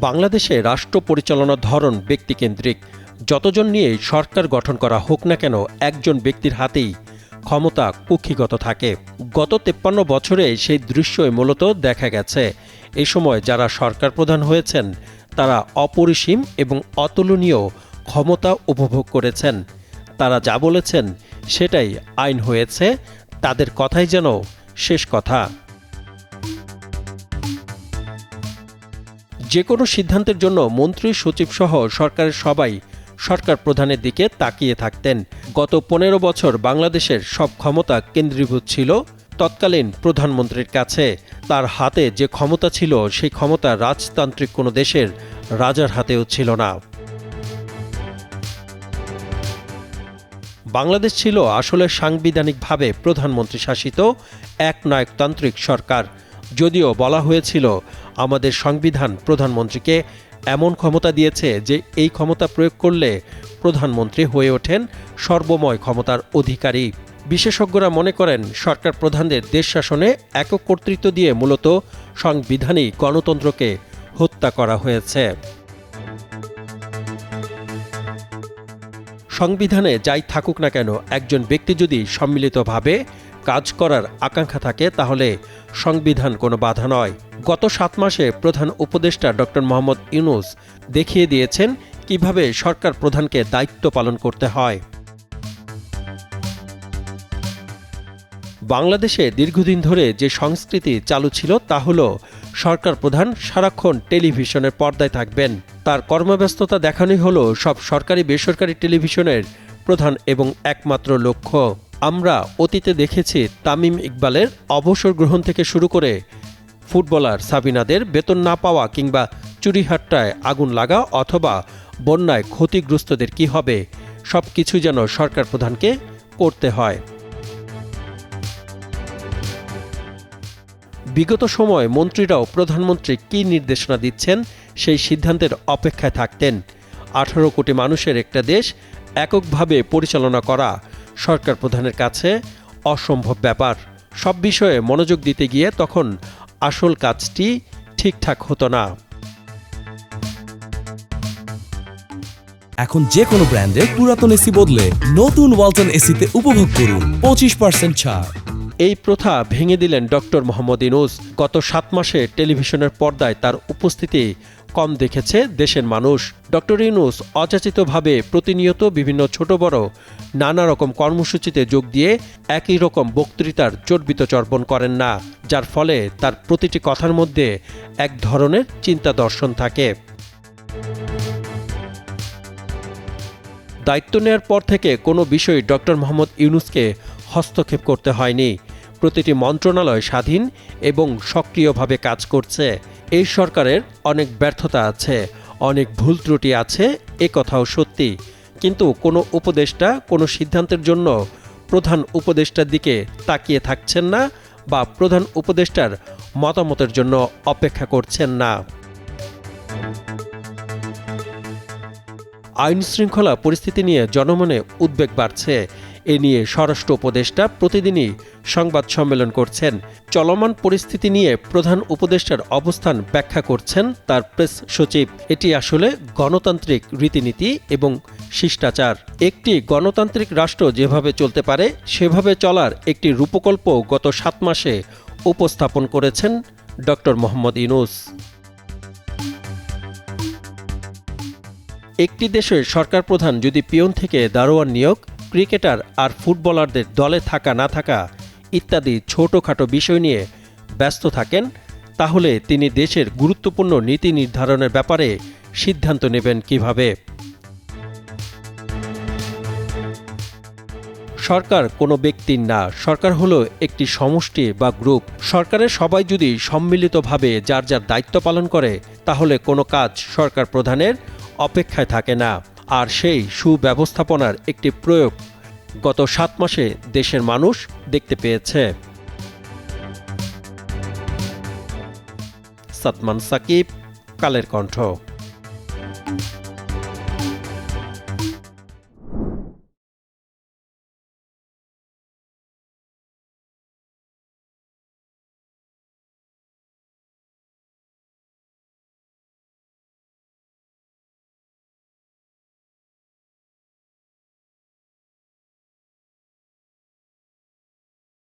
বাংলাদেশে রাষ্ট্র পরিচালনার ধরন ব্যক্তিকেন্দ্রিক। যতজন নিয়ে সরকার গঠন করা হোক না কেন, একজন ব্যক্তির হাতেই ক্ষমতা কুক্ষিগত থাকে। গত তেপ্পান্ন বছরে সেই দৃশ্যই মূলত দেখা গেছে। এই সময় যারা সরকার প্রধান হয়েছেন, তারা অপরিসীম এবং অতুলনীয় ক্ষমতা উপভোগ করেছেন। তারা যা বলেছেন, সেটাই আইন হয়েছে, তাদের কথাই যেন শেষ কথা। যে কোনো সিদ্ধান্তের জন্য মন্ত্রী, সচিব সহ সরকারের সবাই সরকার প্রধানের দিকে তাকিয়ে থাকতেন। গত পনেরো বছর বাংলাদেশের সব ক্ষমতা কেন্দ্রীভূত ছিল তৎকালীন প্রধানমন্ত্রীর কাছে। তার হাতে যে ক্ষমতা ছিল, সেই ক্ষমতা রাজতান্ত্রিক কোনো দেশের রাজার হাতেও ছিল না। বাংলাদেশ ছিল আসলে সাংবিধানিকভাবে প্রধানমন্ত্রী শাসিত এক নায়কতান্ত্রিক সরকার। যদিও বলা হয়েছিল আমাদের সংবিধান প্রধানমন্ত্রীকে এমন ক্ষমতা দিয়েছে যে এই ক্ষমতা প্রয়োগ করলে প্রধানমন্ত্রী হয়ে ওঠেন সর্বময় ক্ষমতার অধিকারী। বিশেষজ্ঞরা মনে করেন সরকার প্রধানদের দেশ শাসনে একক কর্তৃত্ব দিয়ে মূলত সাংবিধানিক গণতন্ত্রকে হত্যা করা হয়েছে। সংবিধানে যাই থাকুক না কেন, একজন ব্যক্তি যদি সম্মিলিতভাবে কাজ করার আকাঙ্ক্ষা থাকে, তাহলে সংবিধান কোনো বাধা নয়। গত সাত মাসে প্রধান উপদেষ্টা ডক্টর মোহাম্মদ ইউনুস দেখিয়ে দিয়েছেন কীভাবে সরকার প্রধানকে দায়িত্ব পালন করতে হয়। বাংলাদেশে দীর্ঘদিন ধরে যে সংস্কৃতি চালু ছিল, তা হল সরকার প্রধান সারাক্ষণ টেলিভিশনের পর্দায় থাকবেন। তার কর্মব্যস্ততা দেখানোই হল সব সরকারি বেসরকারি টেলিভিশনের প্রধান এবং একমাত্র লক্ষ্য। আমরা অতীতে দেখেছি তামিম ইকবালের অবসর গ্রহণ থেকে শুরু করে ফুটবলার সাবিনাদের বেতন না পাওয়া কিংবা চুরিহাট্টায় আগুন লাগা অথবা বন্যায় ক্ষতিগ্রস্তদের কি হবে, সব কিছু যেন সরকার প্রধানকে করতে হয়। বিগত সময় মন্ত্রীরাও প্রধানমন্ত্রী কী নির্দেশনা দিচ্ছেন সেই সিদ্ধান্তের অপেক্ষায় থাকতেন। আঠারো কোটি মানুষের একটা দেশ এককভাবে পরিচালনা করা সরকার প্রধানের কাছে অসম্ভব ব্যাপার। সব বিষয়ে মনোযোগ দিতে গিয়ে তখন আসল কাজটি ঠিকঠাক হতো না। এখন যে কোনো ব্র্যান্ডের পুরাতন এসি বদলে নতুন ওয়ালটন এসিতে উপভোগ করুন পঁচিশ পার্সেন্ট ছাড়। এই প্রথা ভেঙে দিলেন ডক্টর মোহাম্মদ ইনুস গত সাত মাসে টেলিভিশনের পর্দায় তার উপস্থিতি কম দেখেছে দেশের মানুষ। ডক্টর ইউনুস অযাচিতভাবে প্রতিনিয়ত বিভিন্ন ছোট বড় নানা রকম কর্মসূচিতে যোগ দিয়ে একই রকম বক্তৃতার চর্বিত চর্বণ করেন না, যার ফলে তার প্রতিটি কথার মধ্যে এক ধরনের চিন্তা দর্শন থাকে। দায়িত্ব নেওয়ার পর থেকে কোনো বিষয়ে ডক্টর মোহাম্মদ ইউনুসকে হস্তক্ষেপ করতে হয়নি। প্রতিটি মন্ত্রণালয় স্বাধীন এবং সক্রিয়ভাবে কাজ করছে। এই সরকারের অনেক ব্যর্থতা আছে, অনেক ভুল ত্রুটি আছে, এ কথাও সত্যি। কিন্তু কোনো উপদেষ্টা কোনো সিদ্ধান্তের জন্য প্রধান উপদেষ্টার দিকে তাকিয়ে থাকছেন না বা প্রধান উপদেষ্টার মতামতের জন্য অপেক্ষা করছেন না। আইন শৃঙ্খলা পরিস্থিতি নিয়ে জনমনে উদ্বেগ বাড়ছে। এ নিয়ে স্বরাষ্ট্র উপদেষ্টা প্রতিদিনই সংবাদ সম্মেলন করছেন। চলমান পরিস্থিতি নিয়ে প্রধান উপদেষ্টার অবস্থান ব্যাখ্যা করছেন তার প্রেস সচিব। এটি আসলে গণতান্ত্রিক রীতিনীতি এবং শিষ্টাচার। একটি গণতান্ত্রিক রাষ্ট্র যেভাবে চলতে পারে, সেভাবে চলার একটি রূপকল্প গত সাত মাসে উপস্থাপন করেছেন ডক্টর মোহাম্মদ ইনুস একটি দেশের সরকার প্রধান যদি পিয়ন থেকে দারোয়ান নিয়োগ ক্রিকেটার আর ফুটবলারদের দলে থাকা না থাকা ইত্যাদি ছোটোখাটো বিষয় নিয়ে ব্যস্ত থাকেন, তাহলে তিনি দেশের গুরুত্বপূর্ণ নীতি নির্ধারণের ব্যাপারে সিদ্ধান্ত নেবেন কীভাবে। সরকার কোনো ব্যক্তির না, সরকার হলো একটি সমষ্টি বা গ্রুপ। সরকারের সবাই যদি সম্মিলিতভাবে যার যার দায়িত্ব পালন করে, তাহলে কোনো কাজ সরকার প্রধানের অপেক্ষায় থাকে না। আর সেই সুব্যবস্থাপনার একটি প্রয়োগ গত সাত মাসে দেশের মানুষ দেখতে পেয়েছে। সাতমান সাকিব, কালের কণ্ঠ।